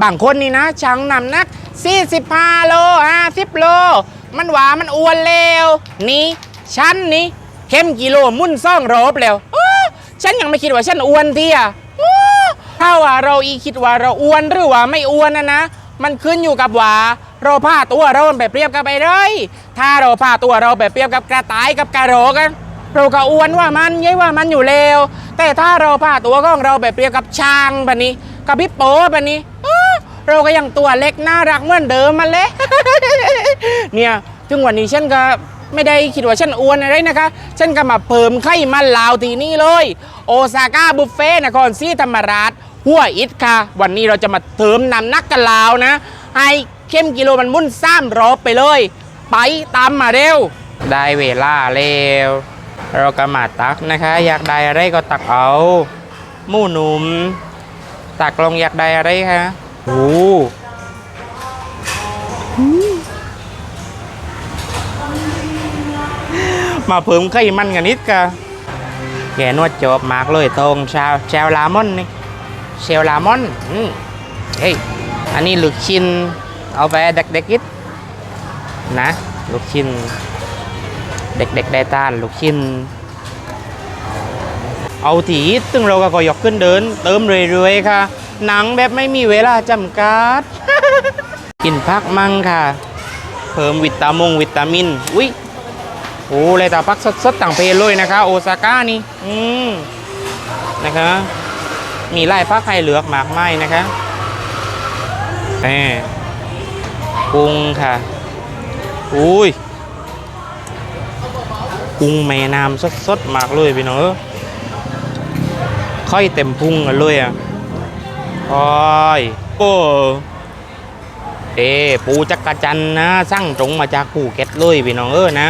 บางคนนี่นะชั่งน้ำหนัก45โล50โล มันหวามันอ้วนแล้วนี่ฉันนี่เข้มกิโลมุ่นซ่องรบแล้วฉันยังไม่คิดว่าฉันอ้วนเที่ยอ้อถ้าว่าเราอีคิดว่าเราอ้วนหรือว่าไม่อ้วนนะนะ มันขึ้นอยู่กับว่าเราพาตัวเราไปเปรียบกับไปเลยถ้าเราพาตัวเราไปเปรียบกับกระต่ายกับกระโหลกันเราก็อ้วนว่ามันยัยว่ามันอยู่แล้วแต่ถ้าเราพาตัวของเราไปเปรียบกับช้างแบบนี้ กับพี่โป้แบบนี้ เราก็ยังตัวเล็กน่ารักเหมือนเดิมมันเลยเนี่ยถึงวันนี้ฉันก็ไม่ได้คิดว่าฉันอ้วนอะไรนะคะ ฉันก็มาเพิ่มไข้มันลาวทีนี่เลย โอซาก้าบุฟเฟ่นครศรีธรรมราชหัวอิดค่ะ วันนี้เราจะมาเติมนำนักกันลาวนะให้เข้มกิโลมันมุ่นซ้ำรอบไปเลย ไปตามมาเร็ว ได้เวลาแล้วเราก็มาตักนะคะ อยากได้อะไรก็ตักเอาหมูหนุ่มตักลงอยากได้อะไรคะ โอ้มาเพิ่มไข่มันกันนิดกะแกนวดจบมากเลยตรงชาวแชวลามอนนี่เชลลามอนอืมเฮ้ย อันนี้ลูกชิ้นเอาไปเด็กๆกิดนะ ลูกชิ้น เด็กๆได้ต้าน ลูกชิ้น เอาถีตึงเราก็ยกขึ้นเดิน เติมเรื่อยๆค่ะ หนังแบบไม่มีเวลาจำกัด กินพักมั่งค่ะ เพิ่มวิตามงวิตามิน อุ้ยโอ้เลยแต่พักสดๆต่างเพศเลยนะคะ โอซาก้านี่ อืมนะคะ มีไล่พักให้เหลือกมากมายนะคะแหมกุ้งค่ะ อุ้ยกุ้งแม่น้ำสดๆมากเลยพี่น้องค่อยเต็มพุงกันเลยอะ โอ้ยโอ้เอปูจักรจันนะสั่งตรงมาจากภูเก็ตเลยพี่น้องเออนะ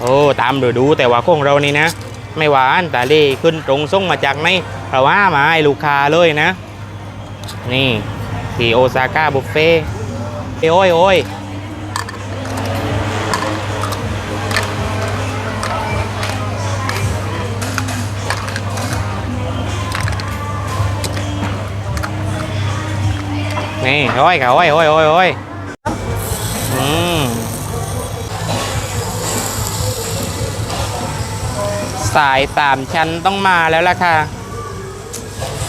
โอ้ตามดูดูแต่ว่าของเรานี่นะ ไม่หวานแต่เล่ขึ้นตรงส่งมาจากในเพราะว่ามาให้ลูกค้าเลยนะ นี่ที่โอซาก้าบุฟเฟ่เอ้ยโอ้ยโอ้ย นี่โอ้ยค่ะโอ้ยโอ้ยโอ้ยโอ้ยอืมสายสามชั้นต้องมาแล้วล่ะค่ะ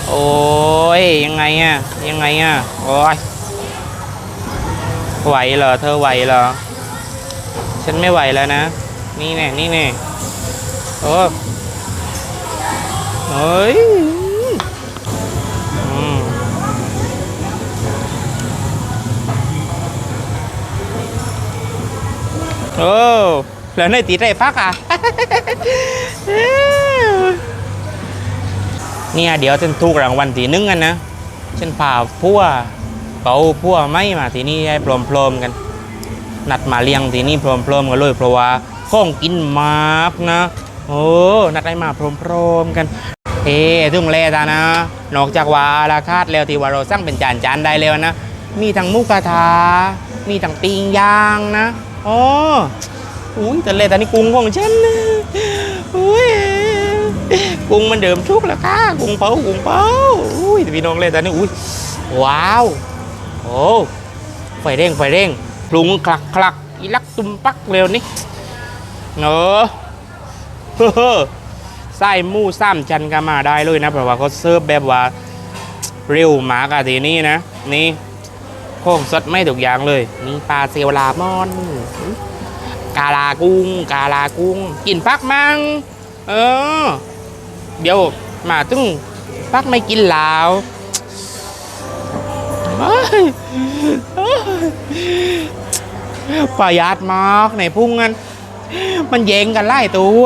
โอ้ยยังไงอะยังไงอะโอ้ยไหวเหรอเธอไหวเหรอ ฉันไม่ไหวแล้วนะ นี่แน่นี่แน่โอ้เฮ้ย โอ้แล้วในตีได้พักอะเนี่ยเดี๋ยวฉันถูกรางวัลทีนึงกันนะฉันพาพัวเป่าพัวไม่มาทีนี้ให้พร้อมๆกัน นัดมาเลี้ยงทีนี้พร้อมๆกันเลยเพราะว่าข้องกินมากนะโอ้นัดให้มาพร้อมๆกัน เอ้ถึงแลตานะ นอกจากว่าราคาดแล้วที่ว่าเราสั่งเป็นจานจานได้แล้วนะ มีทั้งมุกกระทามีทั้งปิ้งย่างนะ อ๋ออุ้ยแต่เลยตอนนี้กุ้งของฉันนะอุ้ยกุ้งมันเดิมชุกแล้วค่ะกุ้งเผากุ้งเผาอุ้ยแตพี่น้องเลยตอนนี้อุ้ยว้าวโอ้ไฟเร่งไฟเร่งปรุงคลักคลักอีลักตุ้มปักเร็วนี่เนอะเฮ้อไส้หมูซ้ำจันก็มาได้เลยนะเพราะว่าเขาเสิร์ฟแบบว่าเร็วหมากอะทีนี้นะ นี่ โค้งสดไม่ถูกอย่างเลยนี่ปลาเซลลามอน กาลากุ้ง กาลากุ้ง กินฟักมัง เออ เดี๋ยวมาตึ้งฟักไม่กินลาวเฮ้ยเฮ้ยประหยัดมากในพุ่งกันมันแย่งกันไล่ตัว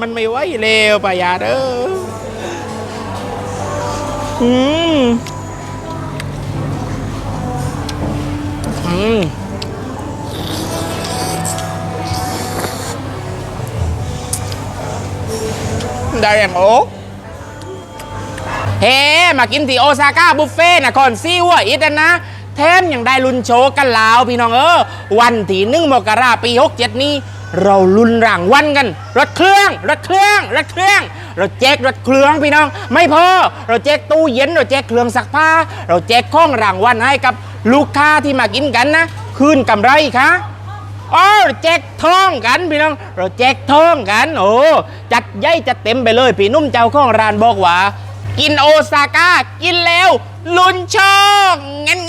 มันไม่ไหวเร็วประหยัดเอออืม ได้ยังโอเฮ้มากินที่โอซาก้าบุฟเฟ่นะคอนซีวัวอิตนะแถมยังได้ลุ้นโชว์กันลาวพี่น้องเออวันที่หนึ่งมกราปี67นี้ เราลุ้นรางวัลกัน รถเครื่องรถเครื่องรถเครื่องเราแจกรถเครื่องพี่น้อง ไม่พอเราแจกตู้เย็นเราแจกเครื่องซักผ้า เราแจกข้องรางวัลให้กับลูกค้าที่มากินกันนะคืนกำไรค่ะ อ๋อเราแจกทองกันพี่น้อง เราแจกทองกัน โอ้จัดใหญ่จัดเต็มไปเลยพี่นุ่มเจ้าของร้านบอกว่า กินโอซาก้ากินแล้ว ลุ้นช่องงั้น